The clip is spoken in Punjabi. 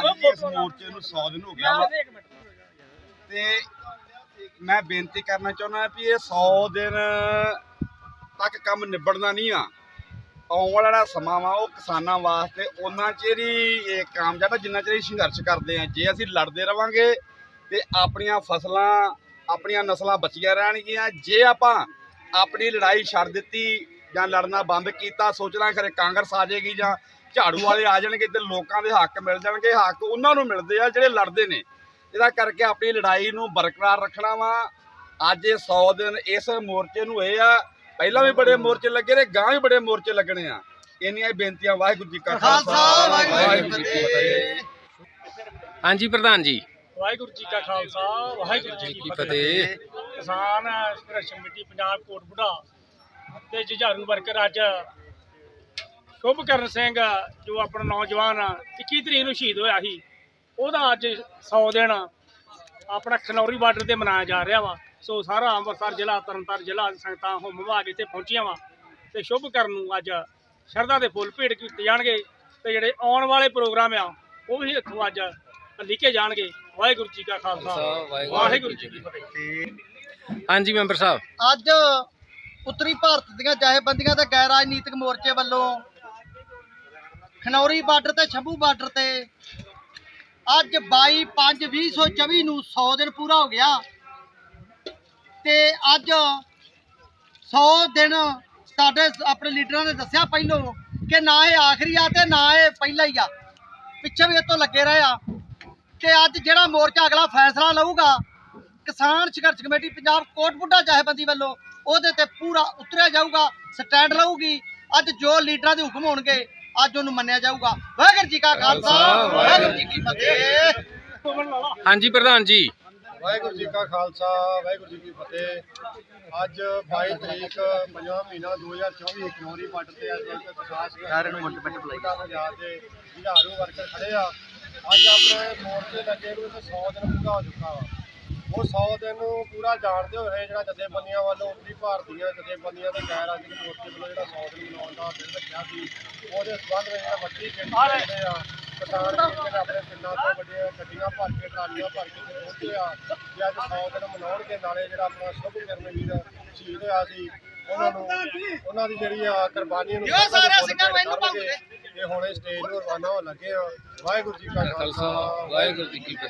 ਅੱਜ ਇਸ ਮੋਰਚੇ ਨੂੰ 100 ਦਿਨ ਹੋ ਗਿਆ ਵਾ। ਤੇ ਮੈਂ ਬੇਨਤੀ ਕਰਨਾ ਚਾਹੁੰਦਾ ਵੀ ਇਹ 100 ਦਿਨ ਤੱਕ ਕੰਮ ਨਿਬੜਨਾ ਨਹੀਂ ਆ। ਆਉਣ ਵਾਲਾ ਜਿਹੜਾ ਸਮਾਂ ਵਾ ਉਹ ਕਿਸਾਨਾਂ ਵਾਸਤੇ ਉਹਨਾਂ ਚਿਰ ਹੀ ਇਹ ਕਾਮਯਾਬ ਹੈ ਜਿੰਨਾ ਚਿਰ ਸੰਘਰਸ਼ ਕਰਦੇ ਆ। ਜੇ ਅਸੀਂ ਲੜਦੇ ਰਵਾਂਗੇ ਤੇ ਆਪਣੀਆਂ ਫਸਲਾਂ ਆਪਣੀਆਂ ਨਸਲਾਂ ਬਚੀਆਂ ਰਹਿਣਗੀਆਂ। ਜੇ ਆਪਾਂ ਆਪਣੀ ਲੜਾਈ ਛੱਡ ਦਿੱਤੀ ਜਾਂ ਲੜਨਾ ਬੰਦ ਕੀਤਾ ਸੋਚਣਾ ਖਰੇ ਕਾਂਗਰਸ ਆ ਜਾਏਗੀ ਜਾਂ ਝਾੜੂ ਵਾਲੇ ਆ ਜਾਣਗੇ ਤੇ ਲੋਕਾਂ ਦੇ ਹੱਕ ਮਿਲ ਜਾਣਗੇ ਹੱਕ ਉਹਨਾਂ ਨੂੰ ਮਿਲਦੇ ਆ ਜਿਹੜੇ ਲੜਦੇ ਨੇ। ਇਹਦਾ ਕਰਕੇ ਆਪਣੀ ਲੜਾਈ ਨੂੰ ਬਰਕਰਾਰ ਰੱਖਣਾ ਵਾ। ਅੱਜ ਇਹ 100 ਦਿਨ ਇਸ ਮੋਰਚੇ ਨੂੰ ਹੋਏ ਆ ਪਹਿਲਾਂ ਵੀ ਬੜੇ ਮੋਰਚੇ ਲੱਗੇ ਨੇ ਗਾਂ ਵੀ ਬੜੇ ਮੋਰਚੇ ਲੱਗਣੇ ਆ। ਇੰਨੀਆਂ ਹੀ ਬੇਨਤੀਆਂ ਵਾਹਿਗੁਰੂ ਜੀ ਕਾ ਖਾਲਸਾ, ਵਾਹਿਗੁਰੂ ਜੀ ਕੀ ਫਤਿਹ। ਹਾਂਜੀ ਪ੍ਰਧਾਨ ਜੀ। ਵਾਹਿਗੁਰੂ ਜੀ ਕਾ ਖਾਲਸਾ ਵਾਹਿਗੁਰੂ ਜੀ ਕੀ ਫਤਿਹ। ਕਿਸਾਨ ਸੰਘਰਸ਼ ਕਮੇਟੀ ਪੰਜਾਬ ਕੋਟਬੁੱਢਾ ਤੇ ਜੁਝਾਰੂ ਵਰਕਰ ਅੱਜ ਸ਼ੁਭਕਰਨ ਸਿੰਘ ਜੋ ਆਪਣਾ ਨੌਜਵਾਨ 21 ਤਰੀਕ ਨੂੰ ਸ਼ਹੀਦ ਹੋਇਆ ਸੀ ਉਹਦਾ ਅੱਜ 100 ਦਿਨ ਆਪਣਾ ਖਨੌਰੀ ਬਾਰਡਰ ਤੇ ਮਨਾਇਆ ਜਾ ਰਿਹਾ ਵਾ। ਸੋ ਸਾਰਾ ਅੰਮ੍ਰਿਤਸਰ ਜ਼ਿਲ੍ਹਾ ਤਰਨਤਾਰਨ ਜ਼ਿਲ੍ਹਾ ਸੰਗਤਾਂ ਹੋਮ ਵਿਭਾਗ ਇੱਥੇ ਪਹੁੰਚੀਆਂ ਵਾ ਤੇ ਸ਼ੁਭਕਰਨ ਨੂੰ ਅੱਜ ਸ਼ਰਧਾ ਦੇ ਫੁੱਲ ਭੇਟ ਕੀਤੇ ਜਾਣਗੇ ਤੇ ਜਿਹੜੇ ਆਉਣ ਵਾਲੇ ਪ੍ਰੋਗਰਾਮ ਆ ਉਹ ਵੀ ਇੱਥੋਂ ਅੱਜ ਲਿਖੇ ਜਾਣਗੇ। ਵਾਹਿਗੁਰੂ ਜੀ ਕਾ ਖਾਲਸਾ। ਵਾਹਿਗੁਰੂ ਜੀ ਕੀ ਫਤਿਹ। ਹਾਂਜੀ ਮੈਂਬਰ ਸਾਹਿਬ। ਅੱਜ ਉੱਤਰੀ ਭਾਰਤ ਦੀਆਂ ਜਥੇਬੰਦੀਆਂ ਤੇ ਗੈਰ ਰਾਜਨੀਤਿਕ ਮੋਰਚੇ ਵੱਲੋਂ ਖਨੌਰੀ ਬਾਰਡਰ ਤੇ, ਸ਼ੰਭੂ ਬਾਰਡਰ ਤੇ ਅੱਜ 22 5 2024 ਨੂੰ 100 ਦਿਨ ਪੂਰਾ ਹੋ ਗਿਆ ਤੇ ਅੱਜ 100 ਦਿਨ ਸਾਡੇ ਆਪਣੇ ਲੀਡਰਾਂ ਨੇ ਦੱਸਿਆ ਪਹਿਲੋਂ ਕਿ ਨਾ ਇਹ ਆਖਰੀ ਆ ਤੇ ਨਾ ਇਹ ਪਹਿਲਾ ਹੀ ਆ। ਪਿੱਛੇ ਵੀ ਇਹ ਤੋਂ ਲੱਗੇ ਰਹੇ ਆ। ਕਿ ਅੱਜ ਜਿਹੜਾ ਮੋਰਚਾ ਅਗਲਾ ਫੈਸਲਾ ਲਊਗਾ, ਕਿਸਾਨ ਸੰਘਰਸ਼ ਕਮੇਟੀ ਪੰਜਾਬ ਕੋਟਬੁੱਢਾ ਜਥੇਬੰਦੀ ਵੱਲੋਂ ਉਹਦੇ ਤੇ ਪੂਰਾ ਉਤਰਿਆ ਜਾਊਗਾ ਸਟੈਂਡ ਲਊਗੀ ਅੱਜ ਜੋ ਲੀਡਰਾਂ ਦੇ ਹੁਕਮ ਹੋਣਗੇ ਅੱਜ ਉਹਨੂੰ ਮੰਨਿਆ ਜਾਊਗਾ। ਵਾਹਿਗੁਰੂ ਜੀ ਕਾ ਖਾਲਸਾ ਵਾਹਿਗੁਰੂ ਜੀ ਕੀ ਫਤਿਹ। ਹਾਂਜੀ ਪ੍ਰਧਾਨ ਜੀ। ਵਾਹਿਗੁਰੂ ਜੀ ਕਾ ਖਾਲਸਾ ਵਾਹਿਗੁਰੂ ਜੀ ਕੀ ਫਤਿਹ। ਅੱਜ 22 ਤਰੀਕ 5 ਮਹੀਨਾ 2024 ਖਨੌਰੀ ਪੱਟ ਤੇ ਅੱਜ ਇੱਕ ਖਾਸ ਸਾਰਿਆਂ ਨੂੰ ਮੁੰਡ ਪਿੰਡ ਬੁਲਾਈ। ਯਾਦ ਦੇ ਜ਼ਿਲ੍ਹਾਰੂ ਵਰਕਰ ਖੜੇ ਆ। ਅੱਜ ਆਪਣੇ ਮੋਰਚੇ ਲੱਗੇ ਨੂੰ ਤੇ 100 ਦਿਨ ਪੂਰਾ ਹੋ ਚੁੱਕਾ ਵਾ। ਉਹ 100 ਦਿਨ ਨੂੰ ਪੂਰਾ ਜਾਣਦੇ ਹੋਏ ਜਿਹੜਾ ਜਥੇਬੰਦੀਆਂ ਵੱਲੋਂ ਉੱਤਰੀ ਭਾਰਤੀਆਂ ਜਥੇਬੰਦੀਆਂ ਤੇ ਗੈਰ ਰਾਜਨੀਤਿਕ ਮੋਰਚੇ ਵੱਲੋਂ ਜਿਹੜਾ 100 ਦਿਨ ਮਨਾਉਣ ਦਾ ਦਿਨ ਰੱਖਿਆ ਸੀ ਉਹਦੇ ਸਬੰਧ ਵਿੱਚ ਜਿਹੜਾ ਵੱਡੀ ਦੇ ਆ ਕਿਸਾਨ ਜਿਹੜੇ ਆਪਣੇ ਪਿੰਡਾਂ ਤੋਂ ਵੱਡੀਆਂ ਗੱਡੀਆਂ ਭਰ ਕੇ ਟਰਾਲੀਆਂ ਭਰ ਕੇ ਪਹੁੰਚੇ ਆ ਕਿ ਅੱਜ 100 ਦਿਨ ਮਨਾਉਣਗੇ ਨਾਲੇ ਜਿਹੜਾ ਆਪਣਾ ਸ਼ੁਭ ਕਰਨ ਵੀਰ ਸ਼ਹੀਦ ਹੋਇਆ ਸੀ ਉਹਨਾਂ ਨੂੰ ਉਹਨਾਂ ਦੀ ਜਿਹੜੀ ਆ ਕੁਰਬਾਨੀ ਨੂੰ ਜੋ ਸਾਰੇ ਸਿੰਘਾਂ ਨੂੰ ਇਹਨੂੰ ਕਰਨਗੇ। ਇਹ ਹੁਣ ਇਹ ਸਟੇਜ ਨੂੰ ਰਵਾਨਾ ਹੋਣ ਲੱਗੇ ਆ। ਵਾਹਿਗੁਰੂ ਜੀ ਕਾ ਖਾਲਸਾ। ਵਾਹਿਗੁਰੂ ਜੀ ਕੀ ਫਤਿਹ।